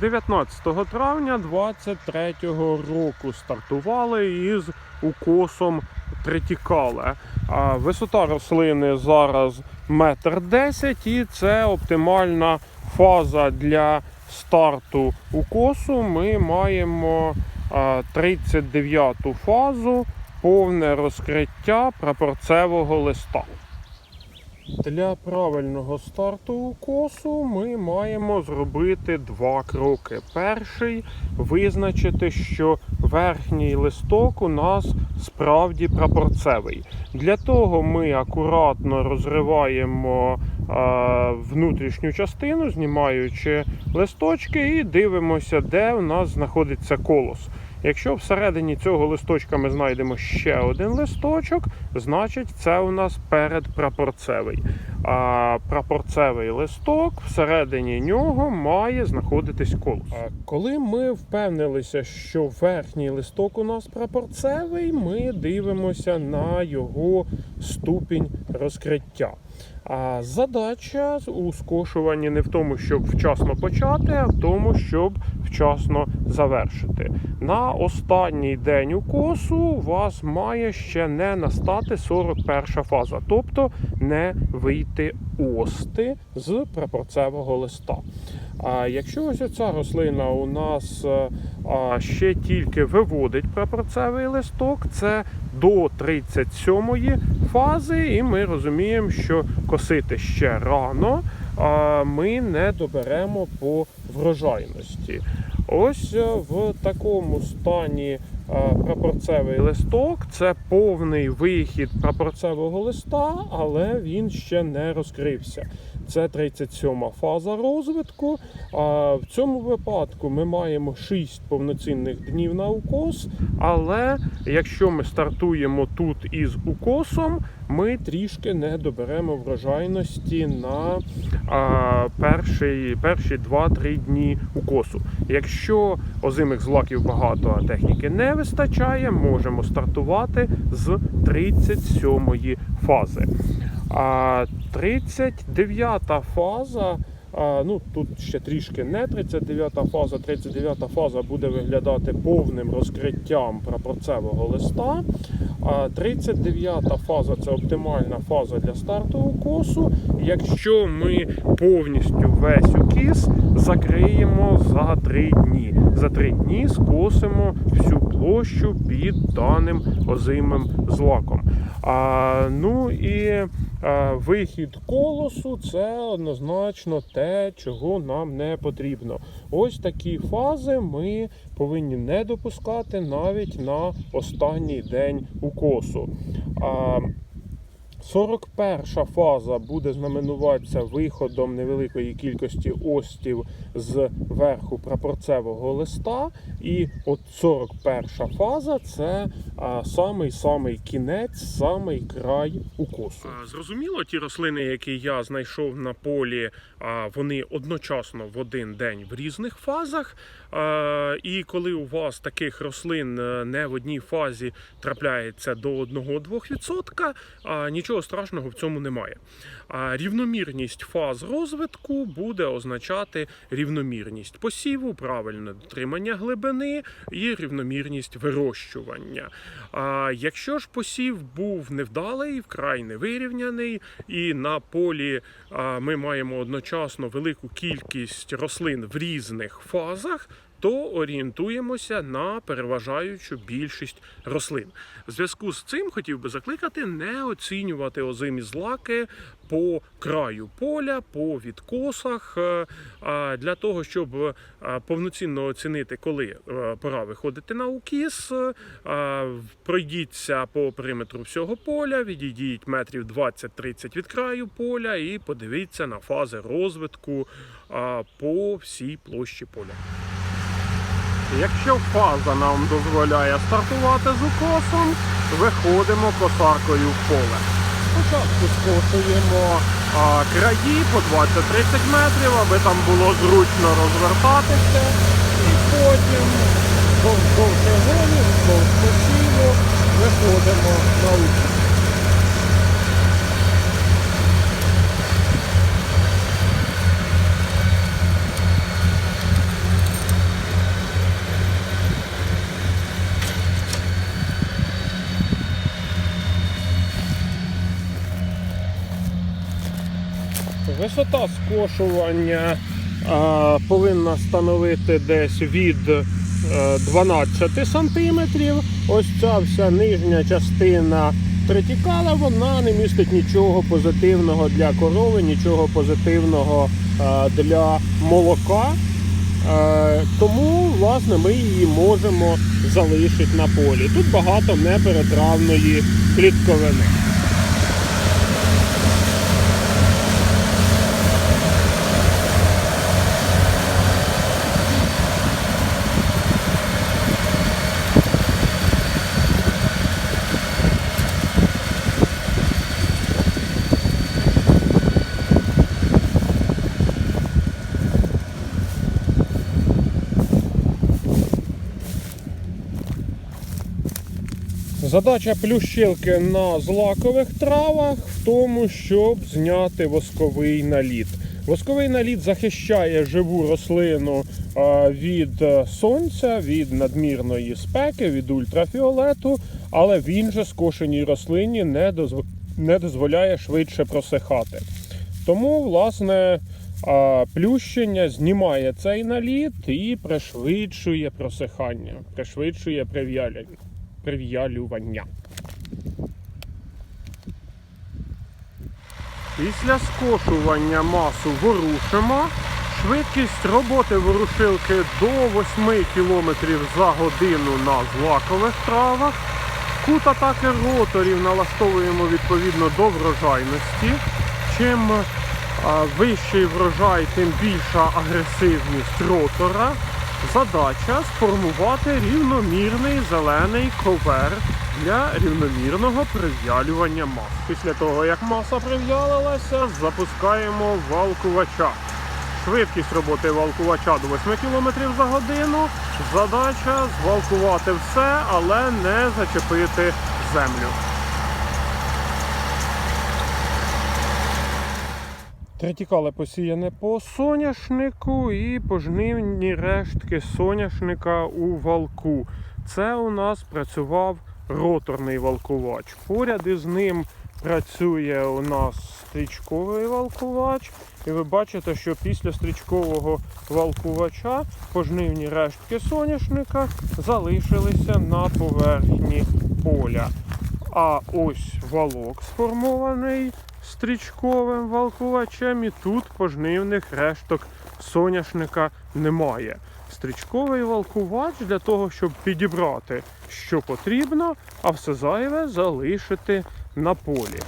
19 травня 23 року стартували із укосом тритікале. Висота рослини зараз метр десять і це оптимальна фаза для старту укосу. Ми маємо 39-ту фазу повне розкриття прапорцевого листа. Для правильного старту укосу ми маємо зробити два кроки. Перший визначити, що верхній листок у нас справді прапорцевий. Для того ми акуратно розриваємо внутрішню частину, знімаючи листочки, і дивимося, де у нас знаходиться колос. Якщо всередині цього листочка ми знайдемо ще один листочок, значить це у нас передпрапорцевий. А прапорцевий листок всередині нього має знаходитись колос. А коли ми впевнилися, що верхній листок у нас прапорцевий, ми дивимося на його ступінь розкриття. А задача у скошуванні не в тому, щоб вчасно почати, а в тому, щоб вчасно завершити. На останній день укосу у вас має ще не настати 41 фаза, тобто не вийти ости з прапорцевого листа. А якщо ось ця рослина у нас е, а, ще тільки виводить прапорцевий листок, це до 37-ї фази, і ми розуміємо, що косити ще рано, а ми не доберемо по врожайності. Ось е, в такому стані е, прапорцевий листок це повний вихід прапорцевого листа, але він ще не розкрився. Це 37 фаза розвитку. А в цьому випадку ми маємо 6 повноцінних днів на укос. Але якщо ми стартуємо тут із укосом, ми трішки не доберемо врожайності на а, перший, перші 2-3 дні укосу. Якщо озимих злаків багато, а техніки не вистачає, можемо стартувати з 37 фази. А 39 фаза. Ну, тут ще трішки не 39 фаза. 39 фаза буде виглядати повним розкриттям прапорцевого листа. А 39 фаза це оптимальна фаза для старту укосу. Якщо ми повністю весь укіс закриємо за 3 дні. За 3 дні скосимо всю площу під даним озимим злаком. А, ну і вихід колосу це однозначно те, чого нам не потрібно. Ось такі фази ми повинні не допускати навіть на останній день укосу. А, 41 фаза буде знаменуватися виходом невеликої кількості остів з верху прапорцевого листа. І от 41 фаза це а, самий самий кінець, самий край укосу. Зрозуміло, ті рослини, які я знайшов на полі, а, вони одночасно в один день в різних фазах. А, І коли у вас таких рослин е, не в одній фазі трапляється до 1-2%, а, нічого страшного в цьому немає. А рівномірність фаз розвитку буде означати рівномірність посіву, правильне дотримання глибини і рівномірність вирощування. А якщо ж посів був невдалий, вкрай невирівняний, і на полі ми маємо одночасно велику кількість рослин в різних фазах. То орієнтуємося на переважаючу більшість рослин. В зв'язку з цим хотів би закликати не оцінювати озимі злаки по краю поля, по відкосах, е, для того, щоб е, повноцінно оцінити, коли е, пора виходити на укіс, пройдіться по периметру всього поля, відійдіть метрів 20-30 від краю поля і подивіться на фази розвитку по всій площі поля. Якщо фаза нам дозволяє стартувати з укосом, виходимо косаркою в поле. Спочатку скошуємо а, краї по 20-30 метрів, аби там було зручно розвертатися. І потім вздовж червоні, вздовж посіву виходимо на укіс. Висота скошування повинна становити десь від е, 12 см. Ось ця вся нижня частина тритікала, вона не містить нічого позитивного для корови, нічого позитивного а, для молока. Е, Тому, власне, ми її можемо залишити на полі. Тут багато неперетравної клітковини. Задача плющилки на злакових травах в тому, щоб зняти восковий наліт. Восковий наліт захищає живу рослину від е, сонця, від надмірної спеки, від ультрафіолету, але він же скошеній рослині не, дозволяє швидше просихати. Тому, власне, плющення знімає цей наліт і пришвидшує просихання, пришвидшує прив'яляння прив'ялювання. Після скошування масу ворушимо. Швидкість роботи ворушилки до 8 км за годину на злакових травах. Кут атаки роторів налаштовуємо відповідно до врожайності. Чим вищий врожай, тим більша агресивність ротора. Задача сформувати рівномірний зелений ковер для рівномірного прив'ялювання мас. Після того, як маса прив'ялилася, запускаємо валкувача. Швидкість роботи валкувача до 8 км за годину. Задача звалкувати все, але не зачепити землю. Третікале посіяне по соняшнику і пожнивні рештки соняшника у валку. Це у нас працював роторний валкувач. Поряд із ним працює у нас стрічковий валкувач. І ви бачите, що після стрічкового валкувача пожнивні рештки соняшника залишилися на поверхні поля. А ось валок сформований стрічковим валкувачем, і тут пожнивних решток соняшника немає. Стрічковий валкувач для того, щоб підібрати, що потрібно, а все зайве залишити на полі.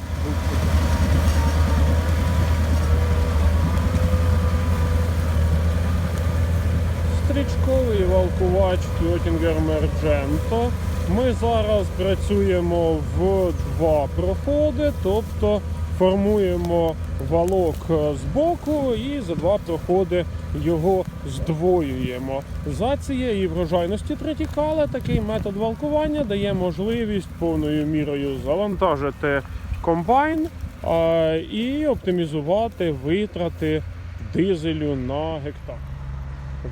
Стрічковий валкувач Кьотінгер Мердженто. Ми зараз працюємо в два проходи, тобто формуємо валок з боку і за два проходи його здвоюємо. За цієї врожайності третікала такий метод валкування дає можливість повною мірою завантажити комбайн а, і оптимізувати витрати дизелю на гектар.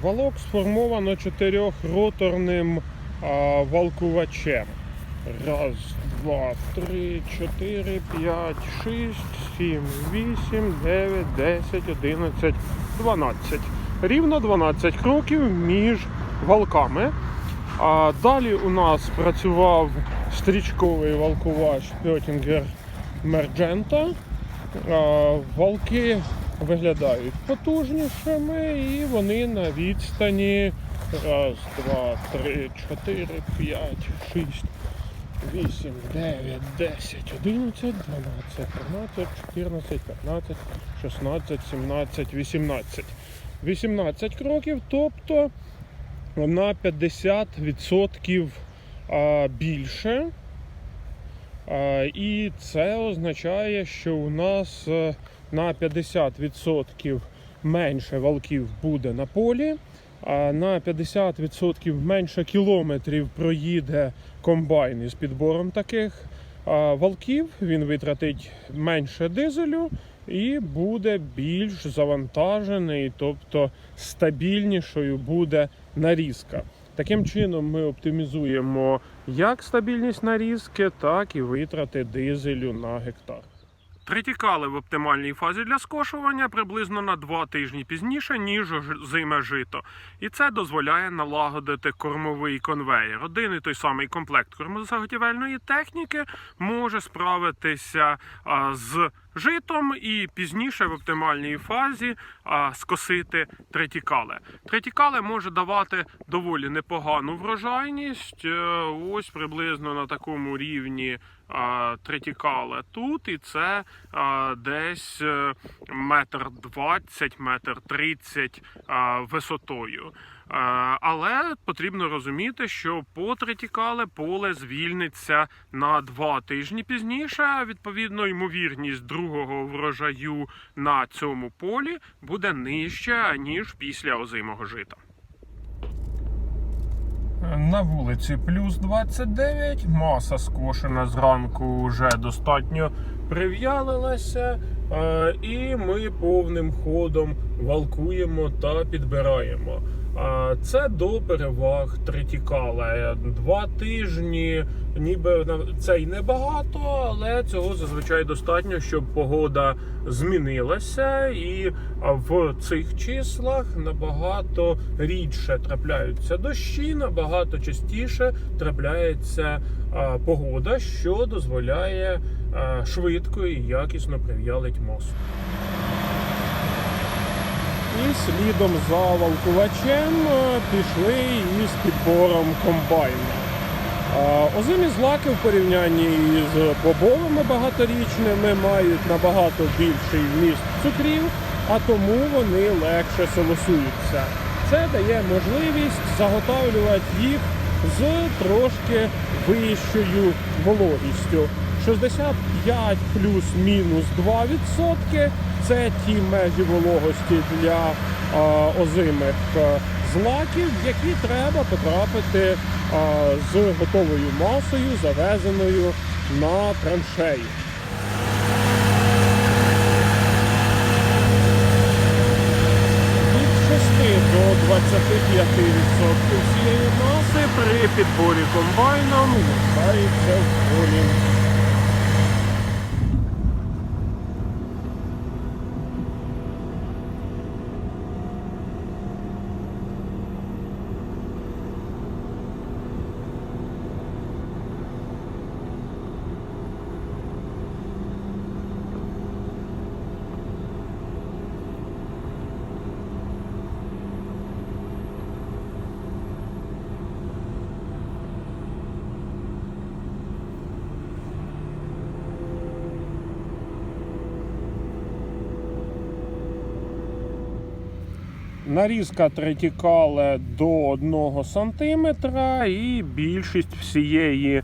Валок сформовано чотирьохроторним а, валкувачем. Раз, два, три, чотири, п'ять, шість, сім, вісім, дев'ять, десять, одинадцять, дванадцять. Рівно 12 кроків між валками. А далі у нас працював стрічковий валкувач Пьотінгер Мерджента. Валки виглядають потужнішими і вони на відстані раз, два, три, чотири, п'ять, шість, вісім, дев'ять, десять, одинадцять, дванадцять, тринадцять, чотирнадцять, п'ятнадцять, шістнадцять, сімнадцять, вісімнадцять. 18 кроків, тобто на 50% більше. І це означає, що у нас е, на 50% менше валків буде на полі, на 50% менше кілометрів проїде комбайн із підбором таких валків. Він витратить менше дизелю і буде більш завантажений, тобто стабільнішою буде нарізка. Таким чином ми оптимізуємо як стабільність нарізки, так і витрати дизелю на гектар. Тритікали в оптимальній фазі для скошування приблизно на 2 тижні пізніше, ніж зиме жито. І це дозволяє налагодити кормовий конвеєр. Один і той самий комплект кормозаготівельної техніки може справитися з житом і пізніше в оптимальній фазі а, скосити третікале. Третікале може давати доволі непогану врожайність. е, Ось приблизно на такому рівні третікале тут, і це а, десь е, метр двадцять, метр тридцять висотою. Е, Але потрібно розуміти, що по третікале поле звільниться на два тижні пізніше. Відповідно, ймовірність другого врожаю на цьому полі буде нижча ніж після озимого жита. На вулиці плюс 29, маса скошена зранку вже достатньо прив'ялилася, е, і ми повним ходом валкуємо та підбираємо. Це до переваг третікала. Два тижні, ніби це й небагато, але цього зазвичай достатньо, щоб погода змінилася, і в цих числах набагато рідше трапляються дощі, набагато частіше трапляється погода, що дозволяє швидко і якісно прив'ялить мосу. І слідом за валкувачем е, пішли із підбором комбайна. Е, Озимі злаки в порівнянні з бобовими багаторічними мають набагато більший вміст цукрів, а тому вони легше солосуються. Це дає можливість заготовлювати їх з трошки вищою вологістю. 65 плюс-мінус 2% це ті межі вологості для озимих а, злаків, які треба потрапити з готовою масою, завезеною на траншеї. Від 6 до 25% цієї маси при підборі комбайном лишається в полі. Нарізка третікале до 1 см і більшість всієї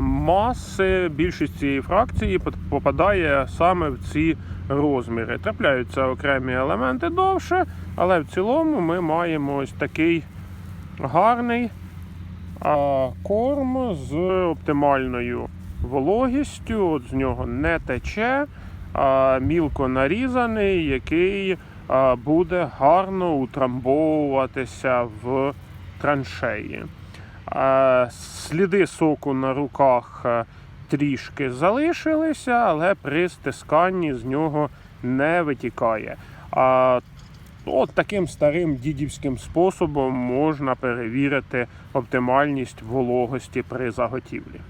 маси, більшість цієї фракції попадає саме в ці розміри. Трапляються окремі елементи довше, але в цілому ми маємо ось такий гарний корм з оптимальною вологістю. От з нього не тече, а мілко нарізаний, який буде гарно утрамбовуватися в траншеї. Сліди соку на руках трішки залишилися, але при стисканні з нього не витікає. От таким старим дідівським способом можна перевірити оптимальність вологості при заготівлі.